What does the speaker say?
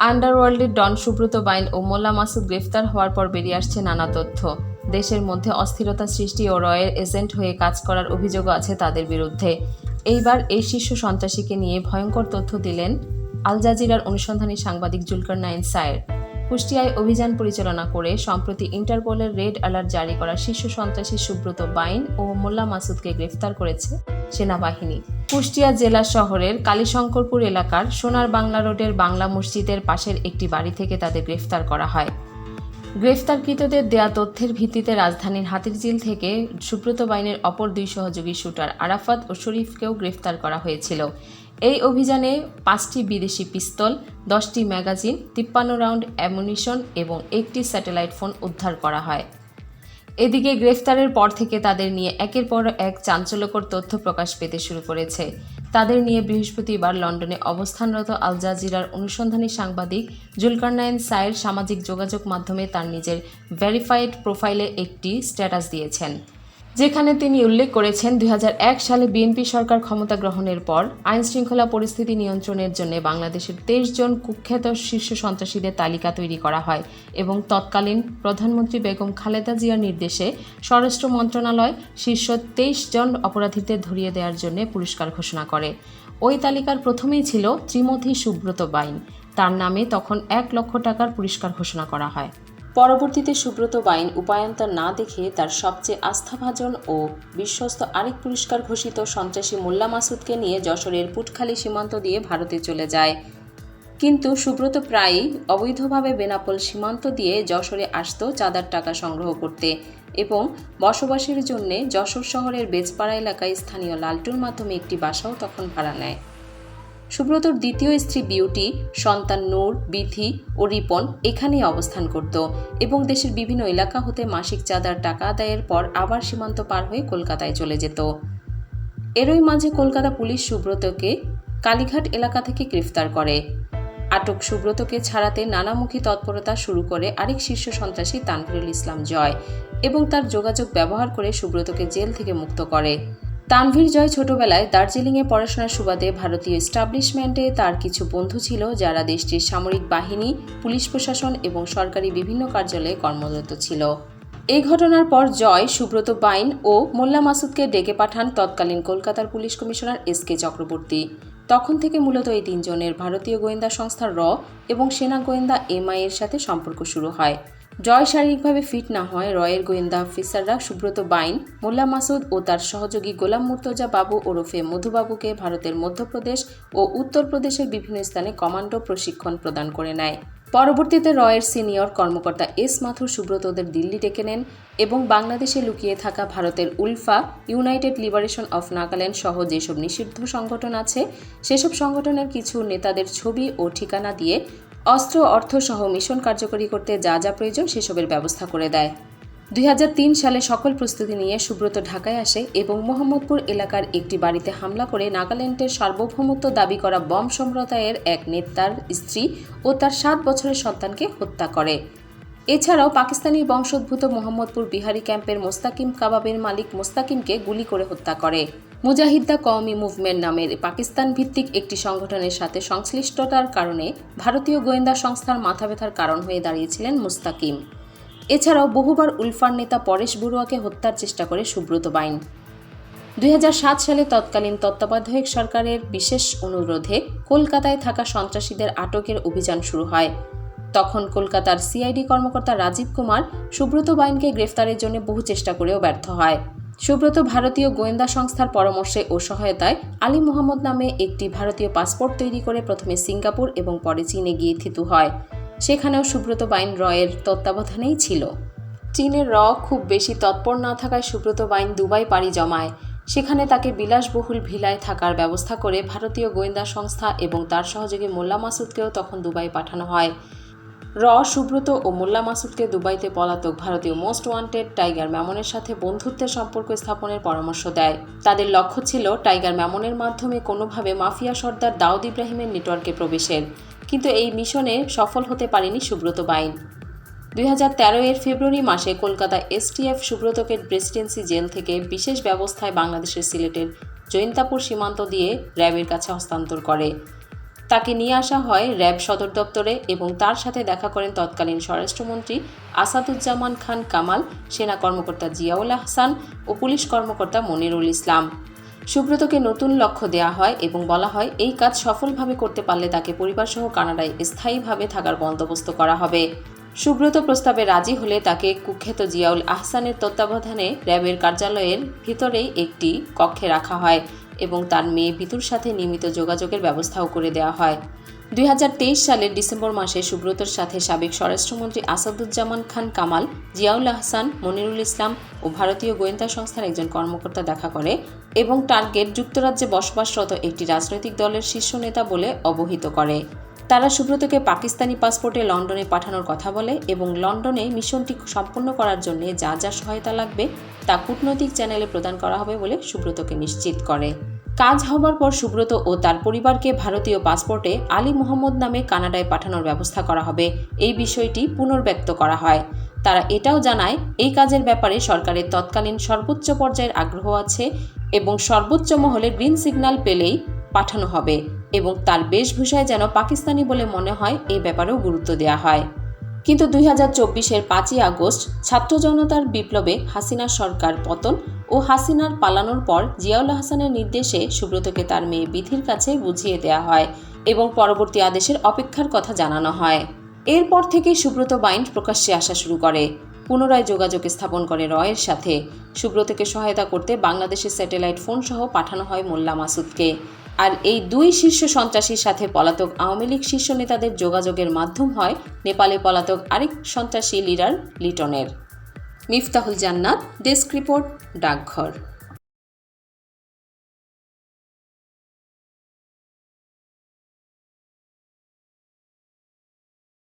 আন্ডারওয়ার্ল্ডের ডন সুব্রত বাইন ও মোল্লা মাসুদ গ্রেফতার হওয়ার পর বেরিয়ে আসছে নানা তথ্য। দেশের মধ্যে অস্থিরতা সৃষ্টি ও রয়ের এজেন্ট হয়ে কাজ করার অভিযোগও আছে তাদের বিরুদ্ধে। এইবার এই শীর্ষ সন্ত্রাসীকে নিয়ে ভয়ঙ্কর তথ্য দিলেন আল জাজিরার অনুসন্ধানী সাংবাদিক জুলকার নাইন সায়ের। কুষ্টিয়ায় অভিযান পরিচালনা করে সম্প্রতি ইন্টারপোলের রেড অ্যালার্ট জারি করা শীর্ষ সন্ত্রাসী সুব্রত বাইন ও মোল্লা মাসুদকে গ্রেফতার করেছে সেনাবাহিনী। কুষ্টিয়া জেলা শহরের কালীশঙ্করপুর এলাকার সোনার বাংলা রোডের বাংলা মসজিদের পাশের একটি বাড়ি থেকে তাদের গ্রেফতার করা হয়। গ্রেফতারকৃতদের দেয়া তথ্যের ভিত্তিতে রাজধানীর হাতিরঝিল থেকে সুব্রত বাইনের অপর দুই সহযোগী শুটার আরাফাত ও শরীফকেও গ্রেফতার করা হয়েছিল। এই অভিযানে পাঁচটি বিদেশি পিস্তল, দশটি ম্যাগাজিন, তিপ্পান্ন রাউন্ড অ্যামুনিশন এবং একটি স্যাটেলাইট ফোন উদ্ধার করা হয়। এদিকে গ্রেফতারের পর থেকে তাদের নিয়ে একের পর এক চাঞ্চল্যকর তথ্য প্রকাশ পেতে শুরু করেছে। তাদের নিয়ে বৃহস্পতিবার লন্ডনে অবস্থানরত আল জাজিরার অনুসন্ধানী সাংবাদিক জুলকারনায়ন সায়ের সামাজিক যোগাযোগ মাধ্যমে তার নিজের ভেরিফাইড প্রোফাইলে একটি স্ট্যাটাস দিয়েছেন। যেখানে তিনি উল্লেখ করেছেন দুই হাজার এক সালে বিএনপি সরকার ক্ষমতা গ্রহণের পর আইন শৃঙ্খলা পরিস্থিতি নিয়ন্ত্রণের জন্য বাংলাদেশের তেইশ জন কুখ্যাত শীর্ষ সন্ত্রাসীদের তালিকা তৈরি করা হয় এবং তৎকালীন প্রধানমন্ত্রী বেগম খালেদা জিয়ার নির্দেশে স্বরাষ্ট্র মন্ত্রণালয় শীর্ষ তেইশ জন অপরাধীদের ধরিয়ে দেওয়ার জন্য পুরস্কার ঘোষণা করে। ওই তালিকার প্রথমেই ছিল ত্রিমথী সুব্রত বাইন। তার নামে তখন এক লক্ষ টাকার পুরস্কার ঘোষণা করা হয়। পরবর্তীতে সুব্রত বাইন উপায়ন্তর না দেখে তার সবচেয়ে আস্থাভাজন ও বিশ্বস্ত আরেক পুরস্কার ঘোষিত সন্ত্রাসী মোল্লা মাসুদকে নিয়ে যশোরের পুটখালি সীমান্ত দিয়ে ভারতে চলে যায়। কিন্তু সুব্রত প্রায়ই অবৈধভাবে বেনাপোল সীমান্ত দিয়ে যশোরে আসত চাঁদার টাকা সংগ্রহ করতে এবং বসবাসের জন্য যশোর শহরের বেজপাড়া এলাকায় স্থানীয় লালটুর মাধ্যমে একটি বাসাও তখন ভাড়া নেয়। সুব্রতর দ্বিতীয় স্ত্রী বিউটি, সন্তান নূর বিথি ও রিপন এখানেই অবস্থান করত এবং দেশের বিভিন্ন এলাকা হতে মাসিক চাঁদার টাকা আদায়ের পর আবার সীমান্ত পার হয়ে কলকাতায় চলে যেত। এরই মাঝে কলকাতা পুলিশ সুব্রতকে কালীঘাট এলাকা থেকে গ্রেফতার করে। আটক সুব্রতকে ছাড়াতে নানামুখী তৎপরতা শুরু করে আরেক শীর্ষ সন্ত্রাসী তানভীরুল ইসলাম জয় এবং তার যোগাযোগ ব্যবহার করে সুব্রতকে জেল থেকে মুক্ত করে। তানভীর জয় ছোটবেলায় দার্জিলিংয়ে পড়াশোনার সুবাদে ভারতীয় এস্টাবলিশমেন্টে তার কিছু বন্ধু ছিল যারা দেশটির সামরিক বাহিনী, পুলিশ প্রশাসন এবং সরকারি বিভিন্ন কার্যালয়ে কর্মরত ছিল। এই ঘটনার পর জয়, সুব্রত বাইন ও মোল্লা মাসুদকে ডেকে পাঠান তৎকালীন কলকাতার police commissioner S K Chakraborty. তখন থেকে মূলত এই তিনজনের ভারতীয় গোয়েন্দা সংস্থা র এবং সেনা গোয়েন্দা এমআই এর সাথে সম্পর্ক শুরু হয়। জয় শারীরিকভাবে ফিট না হয় রয়ের গোয়েন্দা অফিসাররা সুব্রত বাইন, মোল্লা মাসুদ ও তার সহযোগী গোলাম মুর্তজা বাবু ওরফে মধুবাবুকে ভারতের মধ্যপ্রদেশ ও উত্তরপ্রদেশের বিভিন্ন স্থানে কমান্ডো প্রশিক্ষণ প্রদান করে নেয়। পরবর্তীতে রয়ের সিনিয়র কর্মকর্তা এস মাথুর সুব্রতদের দিল্লি ডেকে নেন এবং বাংলাদেশে লুকিয়ে থাকা ভারতের ULFA, United Liberation of Nagaland সহ যেসব নিষিদ্ধ সংগঠন আছে, সেসব সংগঠনের কিছু নেতাদের ছবি ও ঠিকানা দিয়ে অস্ত্র অর্থ সহ মিশন কার্যকরী করতে যা যা প্রয়োজন সেসবের ব্যবস্থা করে দেয়। দুই হাজার তিন সালে সকল প্রস্তুতি নিয়ে সুব্রত ঢাকায় আসে এবং মোহাম্মদপুর এলাকার একটি বাড়িতে হামলা করে নাগাল্যান্ডের সার্বভৌমত্ব দাবি করা বম সম্প্রদায়ের এক নেতার স্ত্রী ও তার সাত বছরের সন্তানকে হত্যা করে। এছাড়াও পাকিস্তানি বংশোদ্ভূত মোহাম্মদপুর বিহারি ক্যাম্পের মোস্তাকিম কাবাবের মালিক মোস্তাকিমকে গুলি করে হত্যা করে। মুজাহিদ্দা কওমি মুভমেন্ট নামের পাকিস্তান ভিত্তিক একটি সংগঠনের সাথে সংশ্লিষ্টতার কারণে ভারতীয় গোয়েন্দা সংস্থার মাথা ব্যথার কারণ হয়ে দাঁড়িয়েছিলেন মুস্তাকিম। এছাড়াও বহুবার উলফার নেতা পরেশ বড়ুয়াকে হত্যার চেষ্টা করে সুব্রত বাইন। দুই হাজার সাত সালে তৎকালীন তত্ত্বাবধায়ক সরকারের বিশেষ অনুরোধে কলকাতায় থাকা সন্ত্রাসীদের আটকের অভিযান শুরু হয়। তখন কলকাতার সিআইডি কর্মকর্তা রাজীব কুমার সুব্রত বাইনকে গ্রেফতারের জন্য বহু চেষ্টা করেও ব্যর্থ হয়। সুব্রত ভারতীয় গোয়েন্দা সংস্থার পরামর্শে ও সহায়তায় আলী মোহাম্মদ নামে একটি ভারতীয় পাসপোর্ট তৈরি করে প্রথমে সিঙ্গাপুর এবং পরে চীনে গিয়ে থিতু হয়। সেখানেও সুব্রত বাইন রয়ের তত্ত্বাবধানেই ছিল। চীনের র খুব বেশি তৎপর না থাকায় সুব্রত বাইন দুবাই পাড়ি জমায়। সেখানে তাকে বিলাসবহুল ভিলায় থাকার ব্যবস্থা করে ভারতীয় গোয়েন্দা সংস্থা এবং তার সহযোগী মোল্লা মাসুদকেও তখন দুবাই পাঠানো হয়। র, সুব্রত ও মোল্লা মাসুদকে দুবাইতে পলাতক ভারতীয় মোস্ট ওয়ান্টেড টাইগার ম্যামনের সাথে বন্ধুত্বের সম্পর্ক স্থাপনের পরামর্শ দেয়। তাদের লক্ষ্য ছিল টাইগার ম্যামনের মাধ্যমে কোনোভাবে মাফিয়া সর্দার দাউদ ইব্রাহিমের নেটওয়ার্কে প্রবেশের। কিন্তু এই মিশনে সফল হতে পারেনি সুব্রত বাইন। দুই হাজার তেরো এর ফেব্রুয়ারি মাসে কলকাতা এসটিএফ সুব্রতকে প্রেসিডেন্সি জেল থেকে বিশেষ ব্যবস্থায় বাংলাদেশের সিলেটের জৈন্তাপুর সীমান্ত দিয়ে র্যাবের কাছে হস্তান্তর করে। তাকে নিয়ে আসা হয় র্যাব সদর দপ্তরে এবং তার সাথে দেখা করেন তৎকালীন স্বরাষ্ট্রমন্ত্রী আসাদুজ্জামান খান কামাল, সেনা কর্মকর্তা জিয়াউল আহসান ও পুলিশ কর্মকর্তা মনিরুল ইসলাম। সুব্রতকে নতুন লক্ষ্য দেওয়া হয় এবং বলা হয়, এই কাজ সফলভাবে করতে পারলে তাকে পরিবারসহ কানাডায় স্থায়ীভাবে থাকার বন্দোবস্ত করা হবে। সুব্রত প্রস্তাবে রাজি হলে তাকে কুখ্যাত জিয়াউল আহসানের তত্ত্বাবধানে র্যাবের কার্যালয়ের ভিতরেই একটি কক্ষে রাখা হয়। এবং তার মেয়ে বিতুর সাথে নিয়মিত যোগাযোগের ব্যবস্থাও করে দেওয়া হয়। দুই হাজার তেইশ সালের ডিসেম্বর মাসে সুব্রতর সাথে সাবেক স্বরাষ্ট্রমন্ত্রী আসাদুজ্জামান খান কামাল, জিয়াউল আহসান, মনিরুল ইসলাম ও ভারতীয় গোয়েন্দা সংস্থার একজন কর্মকর্তা দেখা করে এবং টার্গেট যুক্তরাজ্যে বসবাসরত একটি রাজনৈতিক দলের শীর্ষ নেতা বলে অবহিত করে। তারা সুব্রতকে পাকিস্তানি পাসপোর্টে লন্ডনে পাঠানোর কথা বলে এবং লন্ডনে মিশনটি সম্পন্ন করার জন্য যা যা সহায়তা লাগবে তা কূটনৈতিক চ্যানেলে প্রদান করা হবে বলে সুব্রতকে নিশ্চিত করে। কাজ হবার পর সুব্রত ও তার পরিবারকে ভারতীয় পাসপোর্টে আলী মোহাম্মদ নামে কানাডায় পাঠানোর ব্যবস্থা করা হবে। এই বিষয়টি পুনর্ব্যক্ত করা হয়। তারা এটাও জানায়, এই কাজের ব্যাপারে সরকারের তৎকালীন সর্বোচ্চ পর্যায়ের আগ্রহ আছে এবং সর্বোচ্চ মহলে গ্রিন সিগন্যাল পেলেই পাঠানো হবে। এবং তার বেশভূষায় যেন পাকিস্তানি বলে মনে হয় এই ব্যাপারেও গুরুত্ব দেওয়া হয়। কিন্তু দুই হাজার চব্বিশের পাঁচই আগস্ট ছাত্র জনতার বিপ্লবে হাসিনার সরকার পতন ও হাসিনার পালানোর পর জিয়াউল হাসানের নির্দেশে সুব্রতকে তার মেয়ে বিধির কাছে বুঝিয়ে দেওয়া হয় এবং পরবর্তী আদেশের অপেক্ষার কথা জানানো হয়। এরপর থেকে সুব্রত বাইন্ড প্রকাশ্যে আসা শুরু করে। পুনরায় যোগাযোগ স্থাপন করে রয়ের সাথে। সুব্রতকে সহায়তা করতে বাংলাদেশের স্যাটেলাইট ফোন সহ পাঠানো হয় মোল্লা মাসুদকে। আর এই দুই শীর্ষ সন্ত্রাসীর সাথে পলাতক আওয়ামী লীগ শীর্ষ নেতাদের যোগাযোগের মাধ্যম হয় নেপালে পলাতক আরেক সন্ত্রাসী লিডার লিটনের। মিফতাহুল জান্নাত, ডেস্ক রিপোর্ট, ডাকঘর।